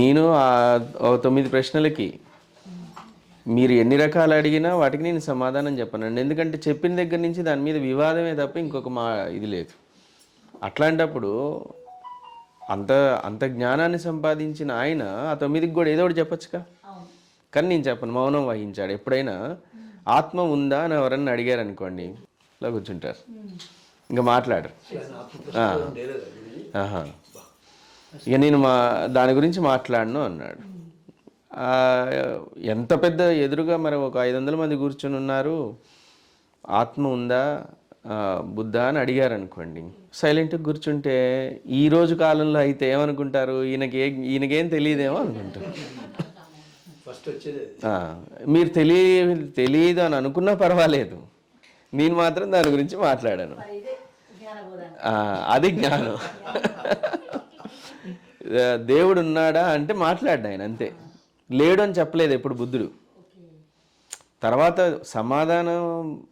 నేను ఆ ఓ తొమ్మిది ప్రశ్నలకి మీరు ఎన్ని రకాలు అడిగినా వాటికి నేను సమాధానం చెప్పనండి. ఎందుకంటే చెప్పిన దగ్గర నుంచి దాని మీద వివాదమే తప్ప ఇంకొక మా ఇది లేదు. అట్లాంటప్పుడు అంత అంత జ్ఞానాన్ని సంపాదించిన ఆయన ఆ తొమ్మిదికి కూడా ఏదో ఒకటి చెప్పొచ్చుగా? కానీ నేను చెప్పను మౌనం వహించాడు. ఎప్పుడైనా ఆత్మ ఉందా అని ఎవరన్నా అడిగారు అనుకోండి ఇలా కూర్చుంటారు. ఇంకా మాట్లాడరు. ఇక నేను మా దాని గురించి మాట్లాడను అన్నాడు. ఆ, ఎంత పెద్ద ఎదురుగా మరి ఒక ఐదు వందల మంది కూర్చొని ఉన్నారు. ఆత్మ ఉందా? బుద్ధ అని అడిగారు అనుకోండి సైలెంట్గా కూర్చుంటే ఈ రోజు కాలంలో అయితే ఏమనుకుంటారు? ఈయనకి ఏ ఈయనకేం తెలియదేమో అనుకుంటారు. ఫస్ట్ వచ్చేది. ఆ, మీరు తెలియ తెలియదు అని అనుకున్నా పర్వాలేదు. నేను మాత్రం దాని గురించి మాట్లాడాను. ఆ, అది జ్ఞానం. దేవుడు ఉన్నాడా అంటే మాట్లాడ్డా ఆయన అంతే. లేడు అని చెప్పలేదు ఎప్పుడు బుద్ధుడు. తర్వాత సమాధానం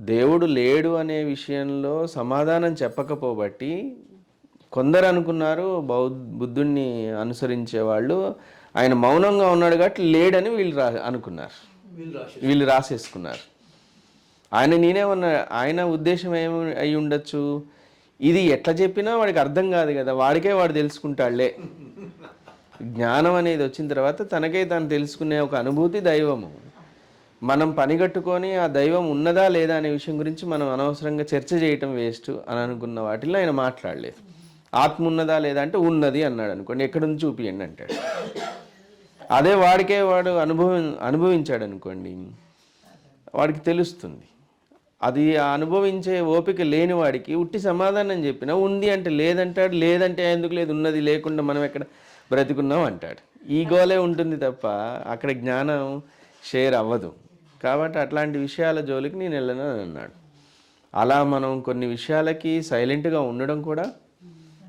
దేవుడు లేడు అనే విషయంలో సమాధానం చెప్పకపోబట్టి కొందరు అనుకున్నారు బౌద్ధ బుద్ధుణ్ణి అనుసరించే వాళ్ళు ఆయన మౌనంగా ఉన్నాడు కాబట్టి లేడని వీళ్ళు రా అనుకున్నారు. వీళ్ళు రాసేసుకున్నారు. ఆయన నేనేమన్నా ఆయన ఉద్దేశం ఏమి అయి ఉండొచ్చు? ఇది ఎట్లా చెప్పినా వాడికి అర్థం కాదు కదా వాడికే వాడు తెలుసుకుంటాడులే. జ్ఞానం అనేది వచ్చిన తర్వాత తనకే తను తెలుసుకునే ఒక అనుభూతి దైవము. మనం పనిగట్టుకొని ఆ దైవం ఉన్నదా లేదా అనే విషయం గురించి మనం అనవసరంగా చర్చ చేయటం వేస్ట్ అని అనుకున్న వాటిల్లో ఆయన మాట్లాడలేదు. ఆత్మ ఉన్నదా లేదా అంటే ఉన్నది అన్నాడు అనుకోండి ఎక్కడి నుంచి చూపియండి అంటాడు. అదే వాడికే వాడు అనుభవం అనుభవించాడు అనుకోండి వాడికి తెలుస్తుంది. అది అనుభవించే ఓపిక లేని వాడికి ఉట్టి సమాధానం చెప్పినా ఉంది అంటే లేదంటాడు లేదంటే ఎందుకు లేదు ఉన్నది లేకుండా మనం ఎక్కడ బ్రతికున్నాం అంటాడు. ఈ గోలే ఉంటుంది తప్ప అక్కడ జ్ఞానం షేర్ అవ్వదు. కాబట్టి అట్లాంటి విషయాల జోలికి నేను వెళ్ళను అని అన్నాడు. అలా మనం కొన్ని విషయాలకి సైలెంట్గా ఉండడం కూడా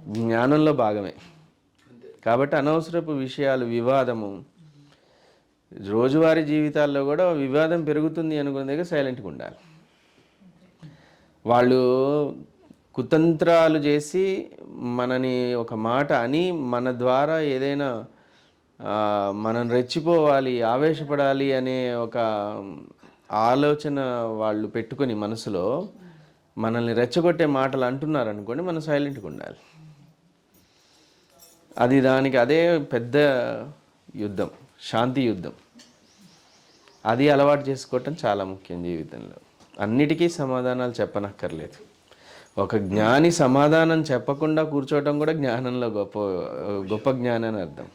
జ్ఞానంలో భాగమే. కాబట్టి అనవసరపు విషయాలు వివాదము రోజువారీ జీవితాల్లో కూడా వివాదం పెరుగుతుంది అనుకున్న దగ్గర సైలెంట్గా ఉండాలి. వాళ్ళు కుతంత్రాలు చేసి మనని ఒక మాట అని మన ద్వారా ఏదైనా మనం రెచ్చిపోవాలి ఆవేశపడాలి అనే ఒక ఆలోచన వాళ్ళు పెట్టుకొని మనసులో మనల్ని రెచ్చగొట్టే మాటలు అంటున్నారు అనుకోండి మనం సైలెంట్గా ఉండాలి. అది దానికి అదే పెద్ద యుద్ధం శాంతి యుద్ధం. అది అలవాటు చేసుకోవటం చాలా ముఖ్యం జీవితంలో. అన్నిటికీ సమాధానాలు చెప్పనక్కర్లేదు. ఒక జ్ఞాని సమాధానం చెప్పకుండా కూర్చోవటం కూడా జ్ఞానంలో గొప్ప గొప్ప జ్ఞానం అని అర్థం.